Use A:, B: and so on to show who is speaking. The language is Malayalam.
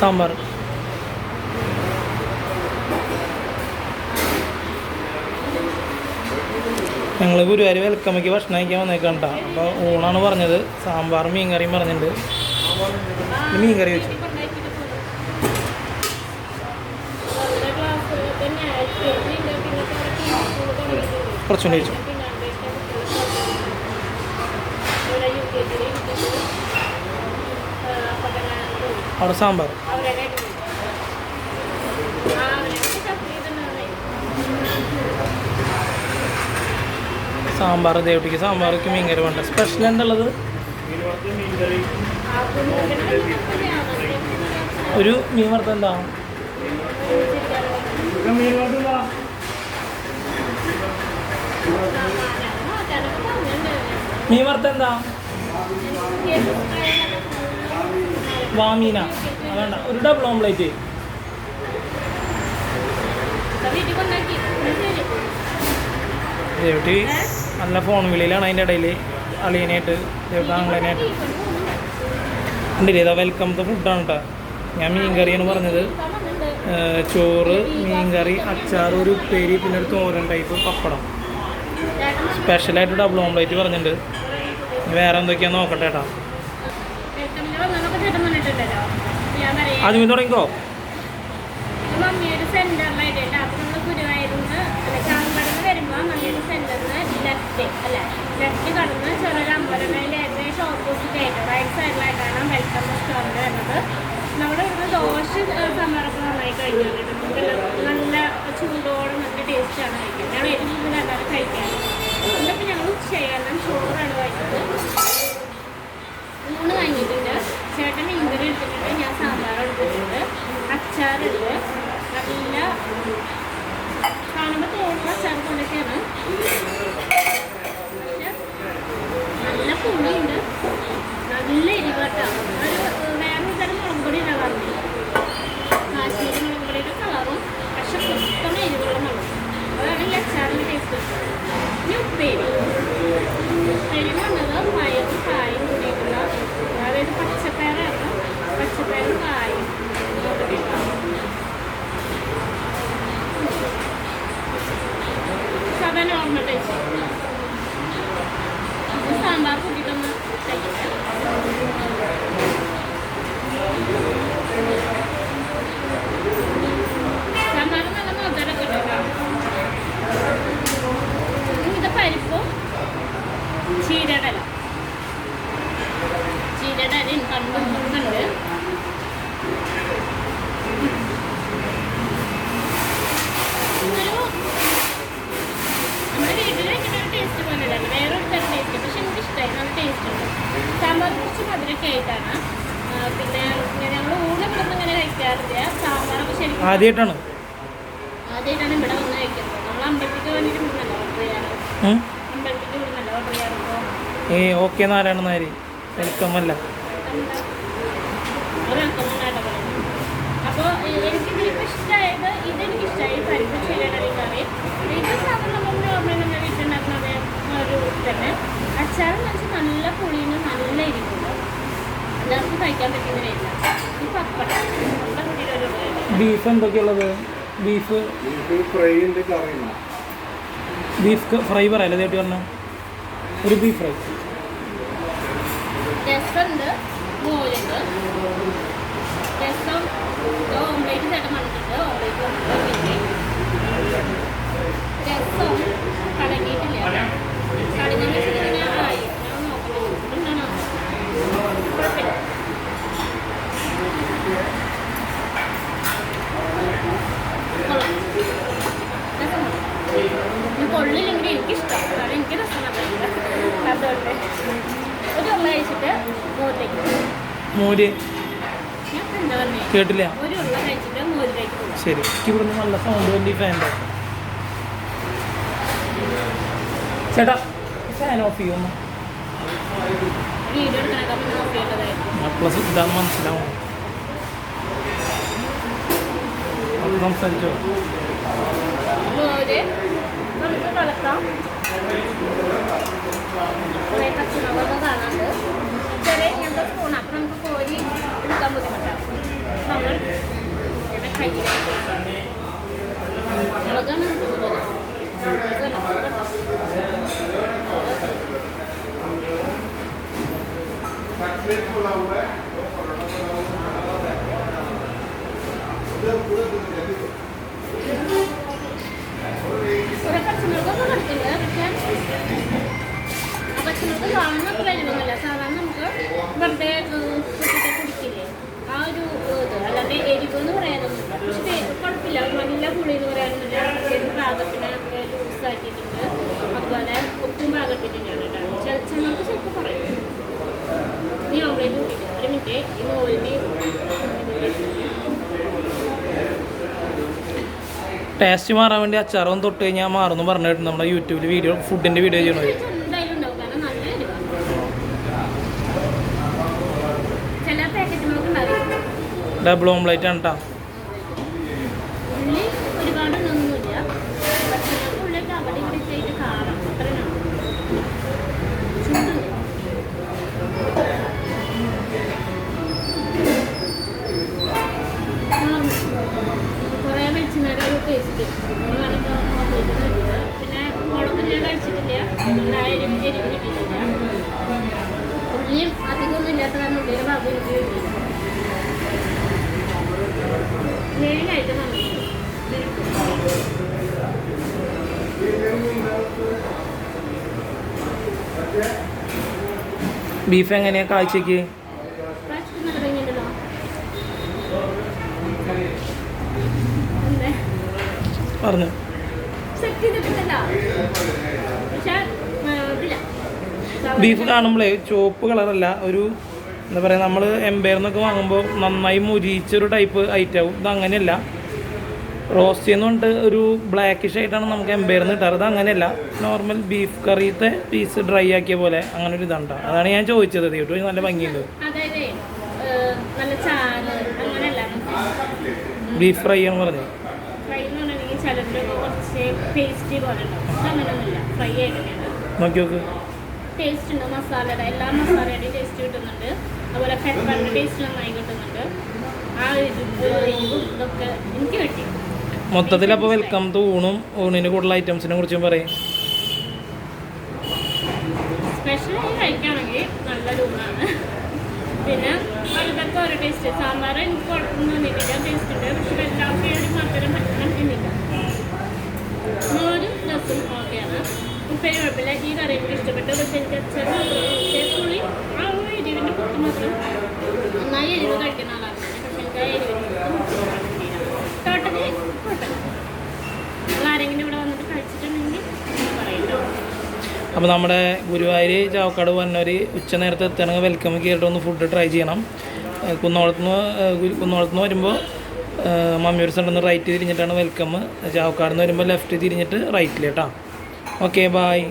A: സാമ്പാർ. ഞങ്ങൾ ഗുരുവായൂർ വെൽക്കമ്മയ്ക്ക് ഭക്ഷണം കഴിക്കാൻ വന്നേക്കാം കേട്ടോ അപ്പോൾ ഊണാണ് പറഞ്ഞത്. സാമ്പാറും മീൻ കറിയും പറഞ്ഞിട്ടുണ്ട് മീൻകറി മീൻ കറി വെച്ചു. കുറച്ചുകൂടി വെച്ചു അവിടെ സാമ്പാർ. സാമ്പാർ ദേവട്ടിക്ക് സാമ്പാർക്ക് മീൻ കറി വേണ്ട. സ്പെഷ്യൽ എന്തുള്ളത്? ഒരു മീൻ വറുത്ത എന്താ? മീൻ വറുത്ത എന്താ? വാമീന അതാണ് ഒരു ഡബിൾ ഓംപ്ലേറ്റ് ദേവട്ടി നല്ല ഫോൺ വിളിയിലാണ് അതിന്റെ ഇടയിൽ അളിയനായിട്ട് ദേവട്ട ആംഗ്ലനായിട്ട് ഉണ്ടല്ലേ ഇതാ ദ ഫുഡാണ് കേട്ടോ ഞാൻ മീൻ കറിയാണ് പറഞ്ഞത് ചോറ് മീൻ കറി അച്ചാർ ഒരു ഉപ്പേരി പിന്നെ ഒരു തോരൻ ടൈപ്പ് പപ്പടം. സ്പെഷ്യലായിട്ട് ഡബിൾ ഓംപ്ലേറ്റ് പറഞ്ഞിട്ടുണ്ട്. വേറെ എന്തൊക്കെയാണെന്ന് നോക്കട്ടെ കേട്ടോ ആദ്യമേ തുടങ്ങിക്കോ
B: മമ്മിയുടെ സെന്ററിലായിട്ടുണ്ട് അപ്പൊ നമ്മൾ ഗുരുവായൂരിന്ന് ചാമ്പടന്ന് വരുമ്പോ മമ്മിയുടെ സെന്ററിന്ന് ലെഫ്റ്റ് അല്ലെ ലെഫ്റ്റ് കടന്ന് ചെറിയൊരു അമ്പലമേലെ ഏകദേശം ഓപ്പോസിറ്റ് ആയിട്ട് റൈറ്റ് സൈഡിലായിട്ടാണ് വെൽക്കം റെസ്റ്റോറന്റ് വരുന്നത് നമ്മുടെ ഇവിടുന്ന് ദോശ സമ്മറൊക്കെ നന്നായി കഴിക്കാറുണ്ട് നമുക്കെല്ലാം നല്ല ചൂടോടെ നല്ല ടേസ്റ്റാണ് കഴിക്കാൻ ഞാൻ ഏറ്റവും കൂടുതൽ എല്ലാവരും കഴിക്കാൻ എന്നിട്ട് ഞങ്ങൾ ഉച്ചയായിരുന്നു ചോറാണ് കഴിക്കുന്നത് ഊണ് കഴിഞ്ഞിട്ടുണ്ട് ചേട്ടൻ മീൻകറി എടുത്തിട്ടുണ്ട് ഞാൻ സാമ്പാർ എടുത്തിട്ടുണ്ട്. അച്ചാറുണ്ട് നല്ല കാണുമ്പോൾ തോന്നുന്ന അച്ചാർ പോലൊക്കെയാണ് പക്ഷെ നല്ല പുളിയുണ്ട് നല്ല എരിവട്ട ഒരു വേറൊരു തരം മുളക് പൊടി ഉണ്ടാകാറുണ്ട് കാശ്മീരി മുളക് പൊടിയുടെ കളറും പക്ഷെ പുത്തണ എരിവുള്ള മുളക് അതാണ് ഈ അച്ചാറിന്റെ ടേസ്റ്റ് ഇനി ഉപ്പേരി ഉപ്പേരി എന്ന് പറഞ്ഞത് പയറും കായും കൂടിയിട്ടുള്ള അതായത് പച്ചപ്പയറാണ് പച്ചപ്പയറും കായും കൂടിയിട്ടുള്ള സാധാ നോർമൽ ടേസ്റ്റ് ഇത് സാമ്പാർ കൂട്ടിയിട്ടൊന്ന് കഴിക്കട്ടെ സാമ്പാർ നല്ല മധുരമൊക്കെ ഇട്ടോ ഇത് പരിപ്പും ചീരയുടെ ഇല ചീരയുടെ ഇല കണ്ടുണ്ട് ഒരു നമ്മുടെ വീട്ടിൽ വെക്കുന്ന ഒരു ടേസ്റ്റ് പോലെ തന്നെ വേറൊരു തരം ടേസ്റ്റ് പക്ഷെ എനിക്ക് ഇഷ്ടമായി നല്ല ടേസ്റ്റ് ഉണ്ട് സാമ്പാർ കുറച്ച് മധുരമൊക്കെ ആയിട്ടാണ് ആ, പിന്നെ ഞങ്ങൾ ഊണ് ഇവിടെ നിന്ന് ഇങ്ങനെ കഴിക്കാറില്ല സാമ്പാറൊക്കെ ശരിക്കും
A: ആദ്യമായിട്ടാണ്
B: ആദ്യമായിട്ടാണ് ഇവിടെ വന്ന് കഴിക്കുന്നത് നമ്മൾ അമ്പലത്തിൽ വേണ്ടിയിട്ട് ഇവിടുന്നല്ല ഓർഡർ ചെയ്യാറ്
A: ഉം?
B: അമ്പലത്തിൽ ഇവിടുന്നല്ല ഓർഡർ ചെയ്യാറുണ്ടോ
A: ഏ ഓക്കെ നാരായണ നായർ വെൽക്കം അല്ല
B: അപ്പോൾ എനിക്ക് ഇതിലിപ്പോൾ ഇഷ്ടമായത് ഇതെനിക്ക് ഇഷ്ടമായി പരിപ്പ് ചീരയുടെ കറി. ഇത് സാധാരണ നമ്മൾ നോർമലി നമ്മൾ വീട്ടിലുണ്ടാക്കുന്ന ഒരു തന്നെ. അച്ചാറും വെച്ച് നല്ല പുളിയും നല്ല ഇരിക്കുന്നു എല്ലാവർക്കും കഴിക്കാൻ പറ്റുന്ന വരില്ല ഈ പപ്പടം.
A: ബീഫ് എന്തൊക്കെയുള്ളത് ബീഫ്.
C: ഫ്രൈ ഉണ്ട് കറി
A: ബീഫ് ഫ്രൈ പറയല്ലേ ചേട്ടി പറഞ്ഞ? ഒരു ബീഫ് ഫ്രൈ.
B: രസമുണ്ട് മോരുണ്ട്. രസം ഓംലേറ്റ് ചേട്ടൻ വന്നിട്ടുണ്ട് ഓംലേറ്റ് വന്നിട്ടുണ്ട് രസം കടങ്ങിയിട്ടില്ല കടങ്ങി വെച്ചിട്ട് ആയി ഞാൻ നോക്കട്ടെ എന്താണ് കുഴപ്പമില്ല കൊള്ളാം രസമുണ്ട് ഇത് കൊള്ളില്ലെങ്കിൽ എനിക്കിഷ്ടം കാരണം എനിക്ക് രസം അതുകൊണ്ട് ഒരു ഉള്ള കഴിച്ചിട്ട് മോരിലേക്ക്
A: മോര്? കേട്ടില്ല.
B: ഒരു ഉള്ള കഴിച്ചിട്ട് മോരിലേക്ക് പോകും.
A: ശരി. എനിക്ക് ഇവിടുന്ന് നല്ല സൗണ്ട് വേണ്ടി ഫാന്റെ ചേട്ടാ ഫാൻ ഓഫ് ചെയ്യുന്നു പ്ലസ് ഇതാണ് മനസ്സിലാവും സംസാരിച്ചോ?
B: മോര് നമുക്ക് കലക്കാം. കുറേ കച്ചവടം കാണാണ്ട് ചെറിയ ഇങ്ങനത്തെ സ്പൂണാണ് അപ്പം നമുക്ക് കോരി എടുക്കാൻ ബുദ്ധിമുട്ടാണ്. നമ്മൾ ഇവിടെ കയ്യിലേക്ക് മുളകാണ് Thank you. വെറുതെ കുടിക്കില്ലേ? ആ ഒരു ഏഹ്, ഇത് അല്ലാതെ എരിവ് എന്ന് പറയാനൊന്നുമില്ല പക്ഷെ ടേ- കുഴപ്പമില്ല നല്ല പുളി എന്ന് പറയാനൊന്നുമില്ല എരിവ് പാകത്തിന് ലൂസ് ആക്കിയിട്ടുണ്ട്. അതുപോലെ ഉപ്പും പാകത്തിനാണ് കേട്ടോ. ചെ- ചിലർക്ക് ചിലപ്പോൾ പറയും നീ ഓംലേറ്റ് കൂട്ടിയിട്ട് ഒരു മിനിറ്റ് ഈ മോളിന്
A: ടേസ്റ്റ് മാറാൻ വേണ്ടി അച്ചാറൊന്നും തൊട്ട് കഴിഞ്ഞാൽ മാറുമെന്ന് പറഞ്ഞിട്ടുണ്ട്. നമ്മുടെ യൂട്യൂബിൽ വീഡിയോ ഫുഡിന്റെ വീഡിയോ ചെയ്യണത് ഡബിൾ ഓംലേറ്റ് ആണ് കേട്ടോ
B: ഉള്ളി ഒരുപാട്
A: ബീഫ്
B: എങ്ങനെയാ കാഴ്ചക്ക്?
A: പറഞ്ഞു. ബീഫ് കാണുമ്പോഴേ ചുവപ്പ് കളറല്ല ഒരു എന്താ പറയുക നമ്മൾ എംപയർന്നൊക്കെ വാങ്ങുമ്പോൾ നന്നായി മുരിച്ചൊരു ടൈപ്പ് ഐറ്റം ആവും. ഇത് അങ്ങനെയല്ല. റോസ്റ്റ് ചെയ്യുന്നുണ്ട് ഒരു ബ്ലാക്കിഷ് ആയിട്ടാണ് നമുക്ക് എംപയർന്ന് കിട്ടാറ്. ഇത് അങ്ങനെയല്ല. നോർമൽ ബീഫ് കറിയത്തെ പീസ് ഡ്രൈ ആക്കിയ പോലെ അങ്ങനെ ഒരു ഇതുണ്ട്. അതാണ് ഞാൻ ചോദിച്ചത്. കേട്ടോ നല്ല ഭംഗിയുണ്ട്. ബീഫ് ഫ്രൈ ആണ് പറഞ്ഞത് നോക്കി നോക്ക്.
B: ടേസ്റ്റ് ഉണ്ട്. മസാലയുടെ എല്ലാ മസാലയുടെയും ടേസ്റ്റ് കിട്ടുന്നുണ്ട്. അതുപോലെ ഫെറ്റ് ടേസ്റ്റ് നന്നായി കിട്ടുന്നുണ്ട്. ആ ഒരു ഇതൊക്കെ എനിക്ക് കിട്ടി.
A: മൊത്തത്തിൽ അപ്പോൾ വെൽക്കം ടു ഊണും ഊണിന് കൂടുതൽ ഐറ്റംസിനെ കുറിച്ചും പറയും.
B: സ്പെഷ്യലായി കഴിക്കുകയാണെങ്കിൽ പിന്നെ ടേസ്റ്റ് സാമ്പാർ എനിക്ക് കുഴപ്പമൊന്നും തോന്നിയിട്ടില്ല ടേസ്റ്റ് ഉണ്ട്. പക്ഷെ എല്ലാവർക്കും ഒരു മധുരം പറ്റണം എന്നില്ല. മോരും രസം ഓക്കെയാണ്. ഉപ്പേരി കുഴപ്പമില്ല. ഈ കറി എനിക്ക് ഇഷ്ടപ്പെട്ടു. പക്ഷെ എനിക്ക് അച്ഛൻ പുളി ആ എരിവിന്റെ പുറത്ത് മാത്രം. നന്നായി എരിവ് കഴിക്കുന്ന ആളാണ്. പക്ഷെ ടോട്ടലി നിങ്ങൾ ആരെങ്കിലും ഇവിടെ വന്നിട്ട് കഴിച്ചിട്ടുണ്ടെങ്കിൽ പറയുന്നു
A: അപ്പോൾ നമ്മുടെ ഗുരുവായൂർ ചാവക്കാട് വന്നവർ ഉച്ച നേരത്തെ എത്തണമെങ്കിൽ വെൽക്കം കയറിയിട്ട് ഒന്ന് ഫുഡ് ട്രൈ ചെയ്യണം. കുന്നോളത്ത് കുന്നോളത്തുനിന്ന് കുന്നോളത്ത് നിന്ന് കുന്നോളത്തുനിന്ന് വരുമ്പോൾ മമ്മിയൂർ സെന്ററിൽ റൈറ്റ് തിരിഞ്ഞിട്ടാണ് വെൽക്കം ചാവക്കാട് നിന്ന് വരുമ്പോൾ ലെഫ്റ്റ് തിരിഞ്ഞിട്ട് റൈറ്റിൽ കേട്ടോ. Okay bye